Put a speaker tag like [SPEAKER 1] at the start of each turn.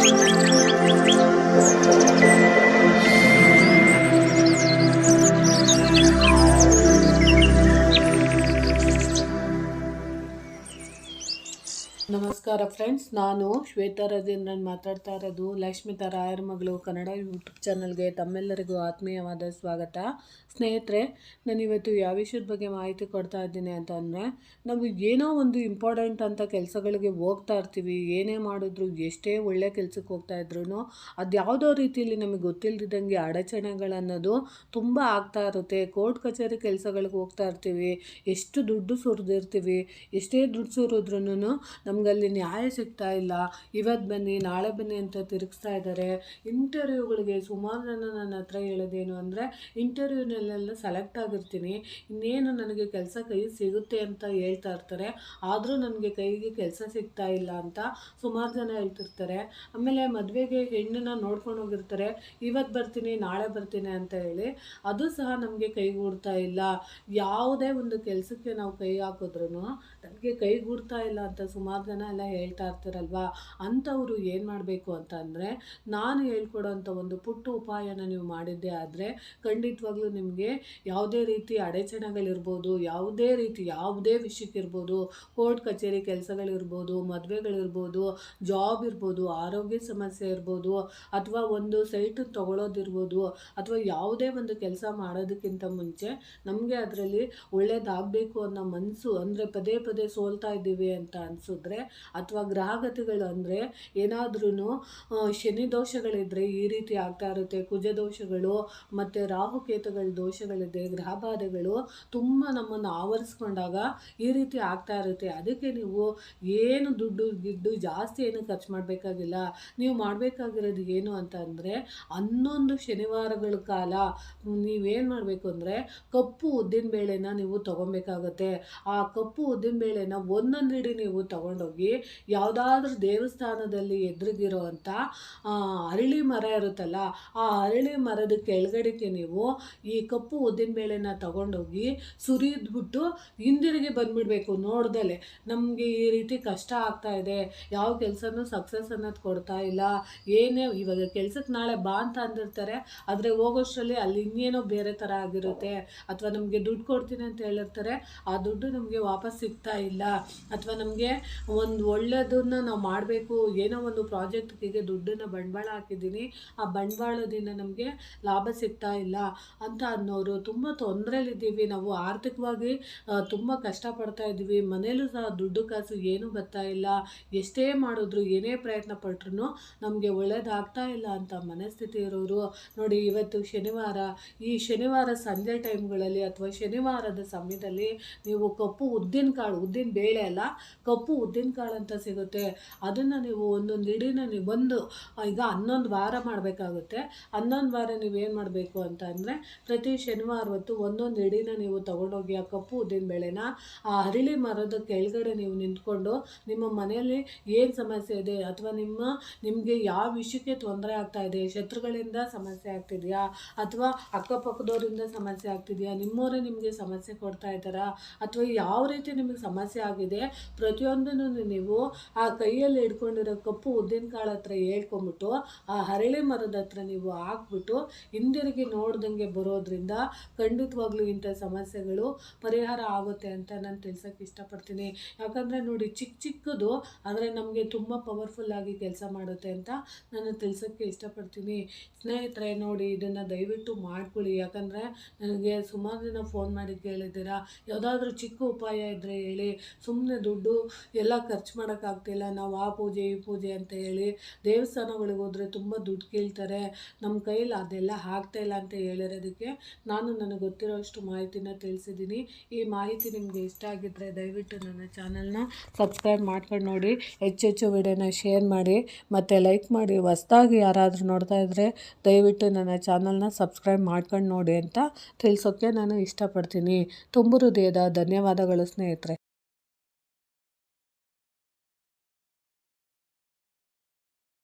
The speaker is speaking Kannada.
[SPEAKER 1] Música ನಮಸ್ಕಾರ ಫ್ರೆಂಡ್ಸ್, ನಾನು ಶ್ವೇತಾ ರಾಜೇಂದ್ರನ್ ಮಾತಾಡ್ತಾ ಇರೋದು ಲಕ್ಷ್ಮಿತಾ ರಾಯರ ಮಗಳು ಕನ್ನಡ ಯೂಟ್ಯೂಬ್ ಚಾನಲ್ಗೆ ತಮ್ಮೆಲ್ಲರಿಗೂ ಆತ್ಮೀಯವಾದ ಸ್ವಾಗತ. ಸ್ನೇಹಿತರೆ, ನಾನು ಇವತ್ತು ಯಾವ ವಿಷಯದ ಬಗ್ಗೆ ಮಾಹಿತಿ ಕೊಡ್ತಾ ಇದ್ದೀನಿ ಅಂತ ಅಂದರೆ, ನಾವು ಏನೋ ಒಂದು ಇಂಪಾರ್ಟೆಂಟ್ ಅಂತ ಕೆಲಸಗಳಿಗೆ ಹೋಗ್ತಾ ಇರ್ತೀವಿ, ಏನೇ ಮಾಡಿದ್ರು ಎಷ್ಟೇ ಒಳ್ಳೆ ಕೆಲಸಕ್ಕೆ ಹೋಗ್ತಾ ಇದ್ರು ಅದು ಯಾವುದೋ ರೀತಿಯಲ್ಲಿ ನಮಗೆ ಗೊತ್ತಿಲ್ಲದಿದ್ದಂಗೆ ಅಡಚಣೆಗಳನ್ನೋದು ತುಂಬ ಆಗ್ತಾ ಇರುತ್ತೆ. ಕೋರ್ಟ್ ಕಚೇರಿ ಕೆಲಸಗಳಿಗೆ ಹೋಗ್ತಾ ಇರ್ತೀವಿ, ಎಷ್ಟು ದುಡ್ಡು ಸುರಿದಿರ್ತೀವಿ, ಎಷ್ಟೇ ದುಡ್ಡು ಸುರಿದ್ರೂ ನಮಗಲ್ಲಿ ನ್ಯಾಯ ಸಿಗ್ತಾ ಇಲ್ಲ. ಇವತ್ತು ಬನ್ನಿ, ನಾಳೆ ಬನ್ನಿ ಅಂತ ತಿರುಗಿಸ್ತಾ ಇದ್ದಾರೆ ಇಂಟರ್ವ್ಯೂಗಳಿಗೆ ಸುಮಾರು ಜನ ನನ್ನ ಹತ್ರ ಹೇಳೋದೇನು ಅಂದರೆ, ಇಂಟರ್ವ್ಯೂನಲ್ಲೆಲ್ಲ ಸೆಲೆಕ್ಟ್ ಆಗಿರ್ತೀನಿ. ಇನ್ನೇನು ನನಗೆ ಕೆಲಸ ಕೈ ಸಿಗುತ್ತೆ ಅಂತ ಹೇಳ್ತಾ ಇರ್ತಾರೆ. ಆದರೂ ನನಗೆ ಕೈಗೆ ಕೆಲಸ ಸಿಗ್ತಾ ಇಲ್ಲ ಅಂತ ಸುಮಾರು ಜನ ಹೇಳ್ತಿರ್ತಾರೆ. ಆಮೇಲೆ ಮದುವೆಗೆ ಹೆಣ್ಣನ್ನ ನೋಡ್ಕೊಂಡು ಹೋಗಿರ್ತಾರೆ. ಇವತ್ತು ಬರ್ತೀನಿ, ನಾಳೆ ಬರ್ತೀನಿ ಅಂತ ಹೇಳಿ. ಅದು ಸಹ ನಮಗೆ ಕೈಗೂಡ್ತಾ ಇಲ್ಲ. ಯಾವುದೇ ಒಂದು ಕೆಲಸಕ್ಕೆ ನಾವು ಕೈ ಹಾಕಿದ್ರು ನನಗೆ ಕೈಗೂಡ್ತಾ ಇಲ್ಲ ಅಂತ ಸುಮಾರು ಜನ ಹೇಳ್ತಾ ಇರ್ತಾರಲ್ವಾ? ಅಂಥವರು ಏನು ಮಾಡಬೇಕು ಅಂತಂದರೆ ನಾನು ಹೇಳ್ಕೊಡೋಂಥ ಒಂದು ಪುಟ್ಟ ಉಪಾಯನ ನೀವು ಮಾಡಿದ್ದೆ ಆದರೆ, ಖಂಡಿತವಾಗ್ಲೂ ನಿಮಗೆ ಯಾವುದೇ ರೀತಿ ಅಡಚಣೆಗಳಿರ್ಬೋದು, ಯಾವುದೇ ರೀತಿ ಯಾವುದೇ ವಿಷಯಕ್ಕಿರ್ಬೋದು, ಕೋರ್ಟ್, ಕಚೇರಿ ಕೆಲಸಗಳಿರ್ಬೋದು, ಮದುವೆಗಳಿರ್ಬೋದು, ಜಾಬ್ ಇರ್ಬೋದು, ಆರೋಗ್ಯ ಸಮಸ್ಯೆ ಇರ್ಬೋದು, ಅಥವಾ ಒಂದು ಸೈಟ್ ತಗೊಳ್ಳೋದಿರ್ಬೋದು ಅಥವಾ ಯಾವುದೇ ಒಂದು ಕೆಲಸ ಮಾಡೋದಕ್ಕಿಂತ ಮುಂಚೆ ನಮಗೆ ಅದರಲ್ಲಿ ಒಳ್ಳೇದಾಗಬೇಕು ಅನ್ನೋ ಮನಸ್ಸು ಅಂದರೆ ಪದೇ ಪದೇ ಸೋಲ್ತಾ ಇದ್ದೀವಿ ಅಂತ ಅನಿಸಿದ್ರೆ ಅಥವಾ ಗ್ರಹಗತಿಗಳು ಅಂದರೆ ಏನಾದ್ರೂ ಶನಿ ದೋಷಗಳಿದ್ದರೆ ಈ ರೀತಿ ಆಗ್ತಾ ಇರುತ್ತೆ. ಕುಜ ದೋಷಗಳು ಮತ್ತು ರಾಹುಕೇತುಗಳ ದೋಷಗಳಿದೆ, ಗ್ರಹ ಬಾಧೆಗಳು ತುಂಬ ನಮ್ಮನ್ನು ಆವರಿಸ್ಕೊಂಡಾಗ ಈ ರೀತಿ ಆಗ್ತಾ ಇರುತ್ತೆ. ಅದಕ್ಕೆ ನೀವು ಏನು ದುಡ್ಡು ಗಿಡ್ಡು ಜಾಸ್ತಿ ಏನು ಖರ್ಚು ಮಾಡಬೇಕಾಗಿಲ್ಲ. ನೀವು ಮಾಡಬೇಕಾಗಿರೋದು ಏನು ಅಂತ ಅಂದರೆ ಹನ್ನೊಂದು ಶನಿವಾರಗಳ ಕಾಲ ನೀವೇನು ಮಾಡಬೇಕು ಅಂದರೆ ಕಪ್ಪು ಉದ್ದಿನ ಬೇಳೆನ ನೀವು ತೊಗೊಬೇಕಾಗತ್ತೆ. ಆ ಕಪ್ಪು ಉದ್ದಿನ ಬೇಳೆನ ಒಂದೊಂದು ಹಿಡಿ ನೀವು ತಗೊಂಡೋಗಿ ಯಾವುದಾದ್ರೂ ದೇವಸ್ಥಾನದಲ್ಲಿ ಎದುರಿಗಿರೋ ಅಂಥ ಅರಳಿ ಮರ ಇರುತ್ತಲ್ಲ, ಆ ಅರಳಿ ಮರದ ಕೆಳಗಡೆಗೆ ನೀವು ಈ ಕಪ್ಪು ಉದ್ದಿನ ಬೇಳೆನ ತಗೊಂಡೋಗಿ ಸುರಿದ್ಬಿಟ್ಟು ಹಿಂದಿರುಗಿ ಬಂದ್ಬಿಡಬೇಕು ನೋಡ್ದಲೆ. ನಮಗೆ ಈ ರೀತಿ ಕಷ್ಟ ಆಗ್ತಾ ಇದೆ. ಯಾವ ಕೆಲಸನೂ ಸಕ್ಸಸ್ ಅನ್ನೋದು ಕೊಡ್ತಾ ಇಲ್ಲ. ಏನೇ ಇವಾಗ ಕೆಲ್ಸಕ್ಕೆ ನಾಳೆ ಬಾ ಅಂತ ಅಂದಿರ್ತಾರೆ. ಆದರೆ ಹೋಗೋಷ್ಟರಲ್ಲಿ ಅಲ್ಲಿ ಇನ್ನೇನೋ ಬೇರೆ ಥರ ಆಗಿರುತ್ತೆ. ಅಥವಾ ನಮಗೆ ದುಡ್ಡು ಕೊಡ್ತೀನಿ ಅಂತ ಹೇಳಿರ್ತಾರೆ. ಆ ದುಡ್ಡು ನಮಗೆ ವಾಪಸ್ ಸಿಗ್ತಾ ಇಲ್ಲ. ಅಥವಾ ನಮಗೆ ಒಂದು ಒಳ್ಳೆಯದನ್ನ ನಾವು ಮಾಡಬೇಕು, ಏನೋ ಒಂದು ಪ್ರಾಜೆಕ್ಟ್ಗೆ ದುಡ್ಡನ್ನು ಬಂಡವಾಳ ಹಾಕಿದ್ದೀನಿ, ಆ ಬಂಡವಾಳದಿಂದ ನಮಗೆ ಲಾಭ ಸಿಗ್ತಾ ಇಲ್ಲ ಅಂತ ಅನ್ನೋರು ತುಂಬ ತೊಂದರೆಲಿದ್ದೀವಿ. ನಾವು ಆರ್ಥಿಕವಾಗಿ ತುಂಬ ಕಷ್ಟಪಡ್ತಾ ಇದ್ದೀವಿ. ಮನೇಲೂ ಸಹ ದುಡ್ಡು ಕಾಸು ಏನೂ ಬರ್ತಾ ಇಲ್ಲ. ಎಷ್ಟೇ ಮಾಡಿದ್ರು ಏನೇ ಪ್ರಯತ್ನ ಪಟ್ರು ನಮಗೆ ಒಳ್ಳೇದಾಗ್ತಾ ಇಲ್ಲ ಅಂತ ಮನಸ್ಥಿತಿ ಇರೋರು. ನೋಡಿ, ಇವತ್ತು ಶನಿವಾರ, ಈ ಶನಿವಾರ ಸಂಜೆ ಟೈಮ್ಗಳಲ್ಲಿ ಅಥವಾ ಶನಿವಾರದ ಸಮಯದಲ್ಲಿ ನೀವು ಕಪ್ಪು ಉದ್ದಿನ ಕಾಳು ಉದ್ದಿನ ಬೇಳೆ ಅಲ್ಲ, ಕಪ್ಪು ಉದ್ದಿನ ಕಾಳು ಅಂತ ಸಿಗುತ್ತೆ. ಅದನ್ನು ನೀವು ಒಂದೊಂದು ಇಡೀನ ನೀವು ಬಂದು ಈಗ ಹನ್ನೊಂದು ವಾರ ಮಾಡಬೇಕಾಗುತ್ತೆ. ಹನ್ನೊಂದು ವಾರ ನೀವೇನು ಮಾಡಬೇಕು ಅಂತ ಅಂದರೆ, ಪ್ರತಿ ಶನಿವಾರ ಹೊತ್ತು ಒಂದೊಂದು ಇಡೀನ ನೀವು ತೊಗೊಂಡೋಗಿ ಆ ಕಪ್ಪು ಉದ್ದಿನ ಬೆಳೆನ, ಆ ಅರಳಿ ಮರದ ಕೆಳಗಡೆ ನೀವು ನಿಂತ್ಕೊಂಡು ನಿಮ್ಮ ಮನೆಯಲ್ಲಿ ಏನು ಸಮಸ್ಯೆ ಇದೆ ಅಥವಾ ನಿಮ್ಮ, ನಿಮಗೆ ಯಾವ ವಿಷಯಕ್ಕೆ ತೊಂದರೆ ಆಗ್ತಾ ಇದೆ, ಶತ್ರುಗಳಿಂದ ಸಮಸ್ಯೆ ಆಗ್ತಿದೆಯಾ ಅಥವಾ ಅಕ್ಕಪಕ್ಕದವರಿಂದ ಸಮಸ್ಯೆ ಆಗ್ತಿದೆಯಾ, ನಿಮ್ಮವರೇ ನಿಮಗೆ ಸಮಸ್ಯೆ ಕೊಡ್ತಾ ಇದ್ದಾರಾ ಅಥವಾ ಯಾವ ರೀತಿ ನಿಮಗೆ ಸಮಸ್ಯೆ ಆಗಿದೆ, ಪ್ರತಿಯೊಂದನ್ನು ನೀವು ಆ ಕೈಯಲ್ಲಿ ಹಿಡ್ಕೊಂಡಿರೋ ಕಪ್ಪು ಉದ್ದಿನ ಕಾಳು ಹತ್ರ ಹೇಳ್ಕೊಂಬಿಟ್ಟು, ಆ ಹರಳೆ ಮರದ ಹತ್ರ ನೀವು ಹಾಕ್ಬಿಟ್ಟು ಹಿಂದಿರುಗಿ ನೋಡ್ದಂಗೆ ಬರೋದ್ರಿಂದ ಖಂಡಿತವಾಗ್ಲೂ ಇಂಥ ಸಮಸ್ಯೆಗಳು ಪರಿಹಾರ ಆಗುತ್ತೆ ಅಂತ ನಾನು ತಿಳ್ಸೋಕ್ಕೆ ಇಷ್ಟಪಡ್ತೀನಿ. ಯಾಕಂದರೆ ನೋಡಿ ಚಿಕ್ಕ ಚಿಕ್ಕದು, ಆದರೆ ನಮಗೆ ತುಂಬ ಪವರ್ಫುಲ್ ಆಗಿ ಕೆಲಸ ಮಾಡುತ್ತೆ ಅಂತ ನಾನು ತಿಳ್ಸೋಕ್ಕೆ ಇಷ್ಟಪಡ್ತೀನಿ. ಸ್ನೇಹಿತರೆ, ನೋಡಿ ಇದನ್ನು ದಯವಿಟ್ಟು ಮಾಡ್ಕೊಳ್ಳಿ. ಯಾಕಂದರೆ ನನಗೆ ಸುಮಾರು ಜನ ಫೋನ್ ಮಾಡಿ ಕೇಳಿದ್ದೀರಾ? ಯಾವುದಾದ್ರೂ ಚಿಕ್ಕ ಉಪಾಯ ಇದ್ದರೆ ಹೇಳಿ. ಸುಮ್ಮನೆ ದುಡ್ಡು ಎಲ್ಲ ಖರ್ಚು ಮಾಡೋಕ್ಕಾಗ್ತಿಲ್ಲ. ನಾವು ಆ ಪೂಜೆ, ಈ ಪೂಜೆ ಅಂತ ಹೇಳಿ ದೇವಸ್ಥಾನಗಳಿಗೆ ಹೋದರೆ ತುಂಬ ದುಡ್ಡು ಕೇಳ್ತಾರೆ. ನಮ್ಮ ಕೈಯಲ್ಲಿ ಅದೆಲ್ಲ ಆಗ್ತಾ ಇಲ್ಲ ಅಂತ ಹೇಳಿರೋದಕ್ಕೆ ನಾನು ನನಗೆ ಗೊತ್ತಿರೋಷ್ಟು ಮಾಹಿತಿನ ತಿಳಿಸಿದ್ದೀನಿ. ಈ ಮಾಹಿತಿ ನಿಮಗೆ ಇಷ್ಟ ಆಗಿದ್ದರೆ ದಯವಿಟ್ಟು ನನ್ನ ಚಾನಲ್ನ ಸಬ್ಸ್ಕ್ರೈಬ್ ಮಾಡ್ಕೊಂಡು ನೋಡಿ. ಹೆಚ್ಚೆಚ್ಚು ವಿಡಿಯೋನ ಶೇರ್ ಮಾಡಿ. ಮತ್ತು ಲೈಕ್ ಮಾಡಿ. ಹೊಸ್ದಾಗಿ ಯಾರಾದರೂ ನೋಡ್ತಾ ಇದ್ದರೆ ದಯವಿಟ್ಟು ನನ್ನ ಚಾನಲ್ನ ಸಬ್ಸ್ಕ್ರೈಬ್ ಮಾಡ್ಕೊಂಡು ನೋಡಿ ಅಂತ ತಿಳಿಸೋಕ್ಕೆ ನಾನು ಇಷ್ಟಪಡ್ತೀನಿ. ತುಂಬ ಹೃದಯದ ಧನ್ಯವಾದಗಳು ಸ್ನೇಹಿತರೆ.